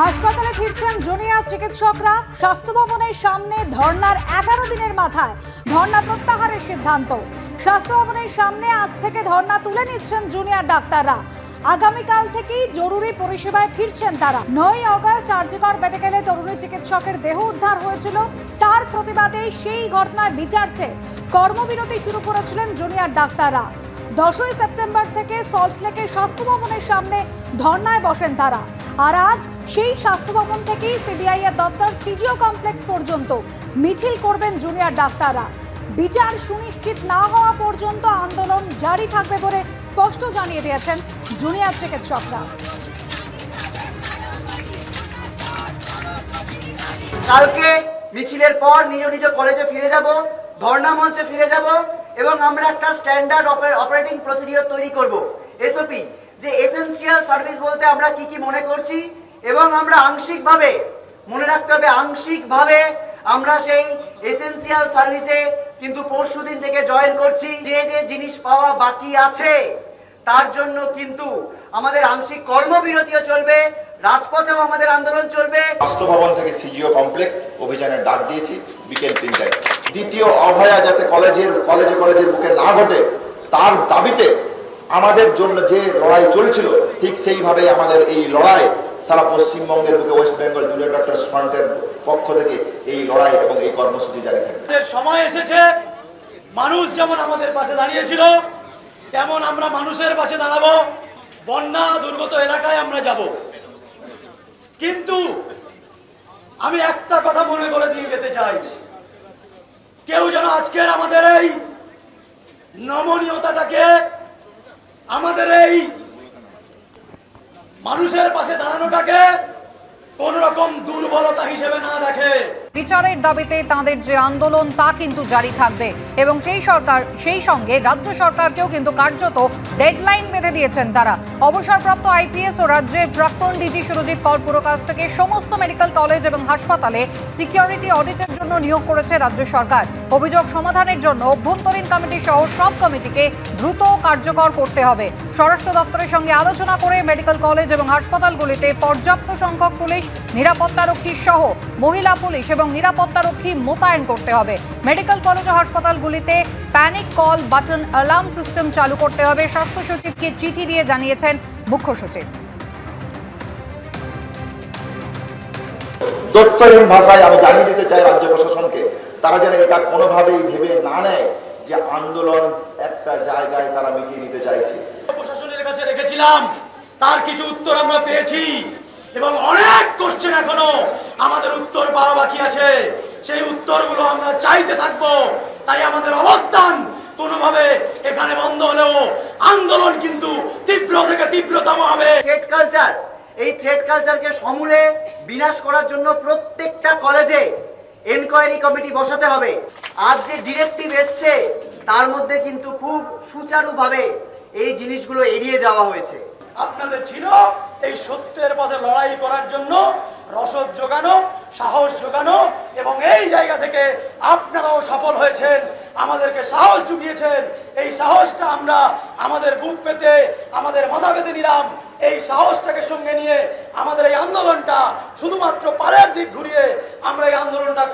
হাসপাতালে ফিরছেন জুনিয়র চিকিৎসকরা। স্বাস্থ্য ভবনের সামনে ধর্নার এগারো দিনের মাথায় ধর্না প্রত্যাহারের সিদ্ধান্ত। স্বাস্থ্য ভবনের সামনে আজ থেকে ধর্না তুলে নিচ্ছেন জুনিয়র ডাক্তাররা। আগামীকাল থেকেই জরুরি পরিষেবায় ফিরছেন তারা। নয় অগস্ট আরজিকর মেডিকেলে তরুণী চিকিৎসকের দেহ উদ্ধার হয়েছিল। তার প্রতিবাদে সেই ঘটনায় বিচার চেয়ে কর্মবিরতি শুরু করেছিলেন জুনিয়র ডাক্তাররা। দশই সেপ্টেম্বর থেকে সল্টলেকের স্বাস্থ্য ভবনের সামনে ধর্নায় বসেন তারা। আর আজ সেই স্বাস্থ্য ভবন থেকেই সিবিআই এর দপ্তর সিজিও কমপ্লেক্স পর্যন্ত মিছিল করবেন জুনিয়র ডাক্তাররা। বিচার সুনিশ্চিত না হওয়া পর্যন্ত আন্দোলন জারি থাকবে বলে স্পষ্ট জানিয়ে দিয়েছেন জুনিয়র চিকিৎসকরা। কালকে মিছিলের পর নিজ নিজ কলেজে ফিরে যাব, ধর্ণা মঞ্চে ফিরে যাব এবং আমরা একটা স্ট্যান্ডার্ড অপারেটিং প্রসিডিওর তৈরি করব। এসওপি যে এসেনশিয়াল সার্ভিস বলতে আমরা কি কি মনে করছি এবং আমরা আংশিকভাবে, মনে রাখতে হবে আংশিকভাবে আমরা সেই এসেনশিয়াল সার্ভিসে কিন্তু পরশুদিন থেকে জয়েন করছি। যে যে জিনিস পাওয়া বাকি আছে, তার জন্য কিন্তু আমাদের আংশিক কর্মবিরতিও চলবে, রাজপথেও আমাদের আন্দোলন চলবে। স্বাস্থ্য ভবন থেকে সিজিও কমপ্লেক্স অভিযানের ডাক দিয়েছি বিকেল তিনটায়। দ্বিতীয় অভয়া যাতে কলেজের কলেজে কলেজের বুকে না ঘটে, তার দাবিতে আমাদের জন্য যে লড়াই চলছিল, ঠিক সেইভাবে আমাদের এই লড়াই সারা পশ্চিমবঙ্গের বুকে ওয়েস্ট বেঙ্গল জুনিয়র ডক্টরস ফ্রন্টের পক্ষ থেকে এই লড়াই এবং এই কর্মসূচি জারি থাকবে। সময় এসেছে, মানুষ যেমন আমাদের পাশে দাঁড়িয়েছিল, তেমন আমরা মানুষের পাশে দাঁড়াবো, বন্যা দুর্গত এলাকায় আমরা যাব। কিন্তু আমি একটা কথা মনে করে দিয়ে যেতে চাই, কেউ যেন আজকের আমাদের এই নমনীয়তাটাকে আমাদের এই মানুষের পাশে দাঁড়ানোটাকে কোন রকম দুর্বলতা হিসেবে না দেখে বিচারের দাবিতে তাদের যে আন্দোলন, তা কিন্তু জারি থাকবে। এবং সেই সরকার, সেই সঙ্গে রাজ্য সরকারকেও কিন্তু কার্যত ডেডলাইন বেঁধে দিয়েছেন তারা। অবসরপ্রাপ্ত আইপিএস ও রাজ্যের প্রাক্তন ডিজি সুরজিৎ কর পুরো কাছ থেকে সমস্ত মেডিকেল কলেজ এবং হাসপাতালে সিকিউরিটি অডিটের জন্য নিয়োগ করেছে রাজ্য সরকার। অভিযোগ সমাধানের জন্য অভ্যন্তরীণ কমিটি সহ সব কমিটিকে দ্রুত কার্যকর করতে হবে। স্বরাষ্ট্র দপ্তরের সঙ্গে আলোচনা করে মেডিকেল কলেজ এবং হাসপাতালগুলিতে পর্যাপ্ত সংখ্যক পুলিশ নিরাপত্তারক্ষী সহ মহিলা পুলিশ এবং নিরাপত্তারক্ষী মোতায়েন করতে হবে। মেডিকেল কলেজ ও হাসপাতালগুলিতে panic call button alarm system চালু করতে হবে। স্বাস্থ্য সচিবকে চিঠি দিয়ে জানিয়েছেন মুখ্য সচিব। দত্তহীন ভাষায় আমি জানিয়ে দিতে চাই রাজ্য প্রশাসনকে তারা যেন এটা কোনোভাবেই ভেবে না নেয় যে আন্দোলন একটা জায়গায় তারা মিটিয়ে নিতে চাইছে। প্রশাসনের কাছে রেখেছিলাম তার কিছু উত্তর আমরা পেয়েছি। এবং অনেক কোশ্চেন এখনও আমাদের উত্তর পাওয়া বাকি আছে। সেই উত্তরগুলো আমরা চাইতে থাকব। তাই আমাদের অবস্থান কোনোভাবে এখানে বন্ধ হলেও আন্দোলন কিন্তু তীব্র থেকে তীব্রতম হবে। থ্রেড কালচার এই থ্রেড কালচারকে সমূলে বিনাশ করার জন্য প্রত্যেকটা কলেজে এনকোয়ারি কমিটি বসাতে হবে। আজ যে ডিরেক্টিভ এসছে, তার মধ্যে কিন্তু খুব সুচারুভাবে এই জিনিসগুলো এড়িয়ে যাওয়া হয়েছে। আপনাদের ছিল এই সত্যের পথে লড়াই করার জন্য, রসদ যোগানো সাহস যোগানো এবং এই জায়গা থেকে আপনারাও সফল হয়েছেন, আমাদেরকে সাহস জুগিয়েছেন। এই সাহসটা আমরা আমাদের বুক পেতে, আমাদের মাথা পেতে নিলাম। এই সাহসটাকে সঙ্গে নিয়ে আমাদের এই আন্দোলনটা শুধুমাত্র পালের দিক ঘুরিয়ে আমরা এই আন্দোলনটা